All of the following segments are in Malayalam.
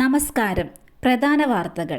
നമസ്കാരം. പ്രധാന വാർത്തകൾ.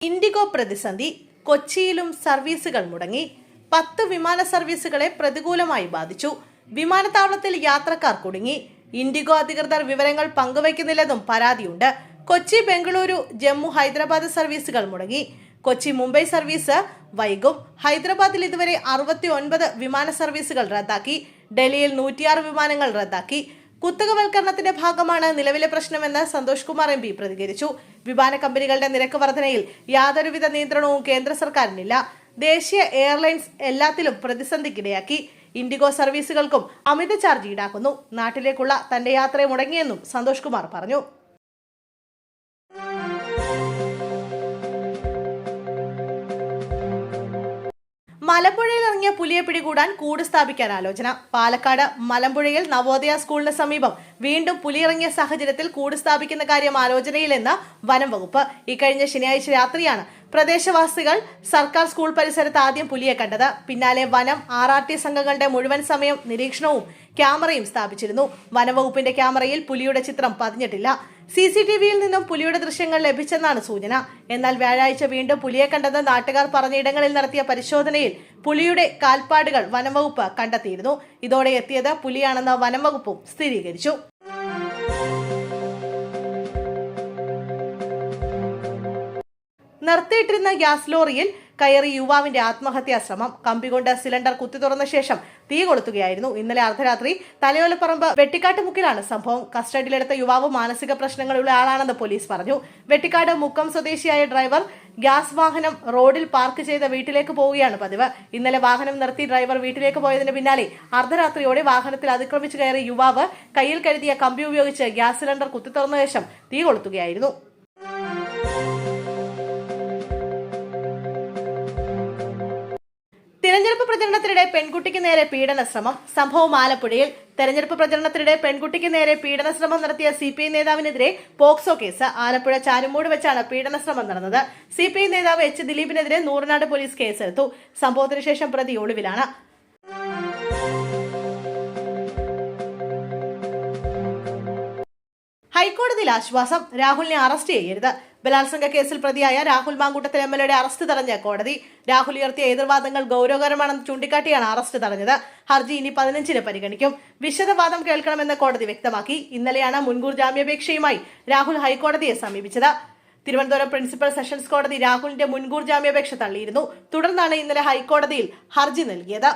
ഇൻഡിഗോ പ്രതിസന്ധി കൊച്ചിയിലും സർവീസുകൾ മുടങ്ങി. പത്ത് വിമാന സർവീസുകളെ പ്രതികൂലമായി ബാധിച്ചു. വിമാനത്താവളത്തിൽ യാത്രക്കാർ കുടുങ്ങി. ഇൻഡിഗോ അധികൃതർ വിവരങ്ങൾ പങ്കുവയ്ക്കുന്നില്ലെന്നും പരാതിയുണ്ട്. കൊച്ചി ബംഗളൂരു ജമ്മു ഹൈദരാബാദ് സർവീസുകൾ മുടങ്ങി. കൊച്ചി മുംബൈ സർവീസ് വൈകും ഹൈദരാബാദിൽ ഇതുവരെ അറുപത്തി ഒൻപത് വിമാന സർവീസുകൾ റദ്ദാക്കി. ഡൽഹിയിൽ നൂറ്റിയാറ് വിമാനങ്ങൾ റദ്ദാക്കി. കുത്തകവൽക്കരണത്തിന്റെ ഭാഗമാണ് നിലവിലെ പ്രശ്നമെന്ന് സന്തോഷ് കുമാർ എം പി പ്രതികരിച്ചു. വിമാന കമ്പനികളുടെ നിരക്ക് വർധനയിൽ യാതൊരുവിധ നിയന്ത്രണവും കേന്ദ്ര സർക്കാരിനില്ല. ദേശീയ എയർലൈൻസ് എല്ലാത്തിലും പ്രതിസന്ധിക്കിടയാക്കി. ഇൻഡിഗോ സർവീസുകൾക്കും അമിത ചാർജ് ഈടാക്കുന്നു. നാട്ടിലേക്കുള്ള തന്റെ യാത്ര മുടങ്ങിയെന്നും സന്തോഷ് കുമാർ പറഞ്ഞു. മലമ്പുഴയിൽ ഇറങ്ങിയ പുലിയെ പിടികൂടാൻ കൂട് സ്ഥാപിക്കാൻ ആലോചന. പാലക്കാട് മലമ്പുഴയിൽ നവോദയ സ്കൂളിന് സമീപം വീണ്ടും പുലിയിറങ്ങിയ സാഹചര്യത്തിൽ കൂട് സ്ഥാപിക്കുന്ന കാര്യം ആലോചനയിലെന്ന് വനം വകുപ്പ്. ഇക്കഴിഞ്ഞ ശനിയാഴ്ച രാത്രിയാണ് പ്രദേശവാസികൾ സർക്കാർ സ്കൂൾ പരിസരത്ത് ആദ്യം പുലിയെ കണ്ടത്. പിന്നാലെ വനം ആർ സംഘങ്ങളുടെ മുഴുവൻ സമയം നിരീക്ഷണവും ക്യാമറയും സ്ഥാപിച്ചിരുന്നു. വനവകുപ്പിന്റെ ക്യാമറയിൽ പുലിയുടെ ചിത്രം പതിഞ്ഞിട്ടില്ല. സി സി ടി വിയിൽ നിന്നും പുലിയുടെ ദൃശ്യങ്ങൾ ലഭിച്ചെന്നാണ് സൂചന. എന്നാൽ വ്യാഴാഴ്ച വീണ്ടും പുലിയെ കണ്ടെന്ന് നാട്ടുകാർ പറഞ്ഞയിടങ്ങളിൽ നടത്തിയ പരിശോധനയിൽ പുലിയുടെ കാൽപ്പാടുകൾ വനംവകുപ്പ് കണ്ടെത്തിയിരുന്നു. ഇതോടെ എത്തിയത് പുലിയാണെന്ന് വനംവകുപ്പും സ്ഥിരീകരിച്ചു. നിർത്തിയിട്ടിരുന്ന ഗ്യാസ് ലോറിയിൽ കയറി യുവാവിന്റെ ആത്മഹത്യാ ശ്രമം. കമ്പികൊണ്ട് സിലിണ്ടർ കുത്തി തുറന്ന ശേഷം തീ കൊളുത്തുകയായിരുന്നു. ഇന്നലെ അർദ്ധരാത്രി തലയോലപ്പറമ്പ് വെട്ടിക്കാട്ട് മുക്കിലാണ് സംഭവം. കസ്റ്റഡിയിലെടുത്ത യുവാവ് മാനസിക പ്രശ്നങ്ങളുള്ള ആളാണെന്ന് പോലീസ് പറഞ്ഞു. വെട്ടിക്കാട് മുക്കം സ്വദേശിയായ ഡ്രൈവർ ഗ്യാസ് വാഹനം റോഡിൽ പാർക്ക് ചെയ്ത വീട്ടിലേക്ക് പോവുകയാണ് പതിവ്. ഇന്നലെ വാഹനം നിർത്തി ഡ്രൈവർ വീട്ടിലേക്ക് പോയതിന് പിന്നാലെ അർദ്ധരാത്രിയോടെ വാഹനത്തിൽ അതിക്രമിച്ചു കയറി യുവാവ് കയ്യിൽ കരുതിയ കമ്പി ഉപയോഗിച്ച് ഗ്യാസ് സിലിണ്ടർ കുത്തിത്തുറന്ന ശേഷം തീ കൊളുത്തുകയായിരുന്നു. പെൺകുട്ടിക്ക് നേരെ പീഡന ശ്രമം സംഭവം ആലപ്പുഴയിൽ. തെരഞ്ഞെടുപ്പ് പ്രചരണത്തിനിടെ പെൺകുട്ടിക്ക് നേരെ പീഡന ശ്രമം നടത്തിയ സി പി ഐ നേതാവിനെതിരെ പോക്സോ കേസ്. ആലപ്പുഴ ചാരുമൂട് വെച്ചാണ് പീഡന ശ്രമം നടന്നത്. സി പി ഐ നേതാവ് എച്ച് ദിലീപിനെതിരെ നൂറനാട് പോലീസ് കേസെടുത്തു. സംഭവത്തിന് ശേഷം പ്രതി ഒളിവിലാണ്. ഹൈക്കോടതിയിൽ ആശ്വാസം. രാഹുലിനെ അറസ്റ്റ് ചെയ്യരുത്. ബലാത്സംഗ കേസിൽ പ്രതിയായ രാഹുൽ മാങ്കൂട്ടത്തിൽ എം എൽ എയുടെ അറസ്റ്റ് തടഞ്ഞ കോടതി. രാഹുൽ ഉയർത്തിയ എതിർവാദങ്ങൾ ഗൗരവകരമാണെന്ന് ചൂണ്ടിക്കാട്ടിയാണ് അറസ്റ്റ് തടഞ്ഞത്. ഹർജി ഇനി പതിനഞ്ചിന് പരിഗണിക്കും. വിശദവാദം കേൾക്കണമെന്ന് കോടതി വ്യക്തമാക്കി. ഇന്നലെയാണ് മുൻകൂർ ജാമ്യാപേക്ഷയുമായി രാഹുൽ ഹൈക്കോടതിയെ സമീപിച്ചത്. തിരുവനന്തപുരം പ്രിൻസിപ്പൽ സെഷൻസ് കോടതി രാഹുലിന്റെ മുൻകൂർ ജാമ്യാപേക്ഷ തള്ളിയിരുന്നു. തുടർന്നാണ് ഇന്നലെ ഹൈക്കോടതിയിൽ ഹർജി നൽകിയത്.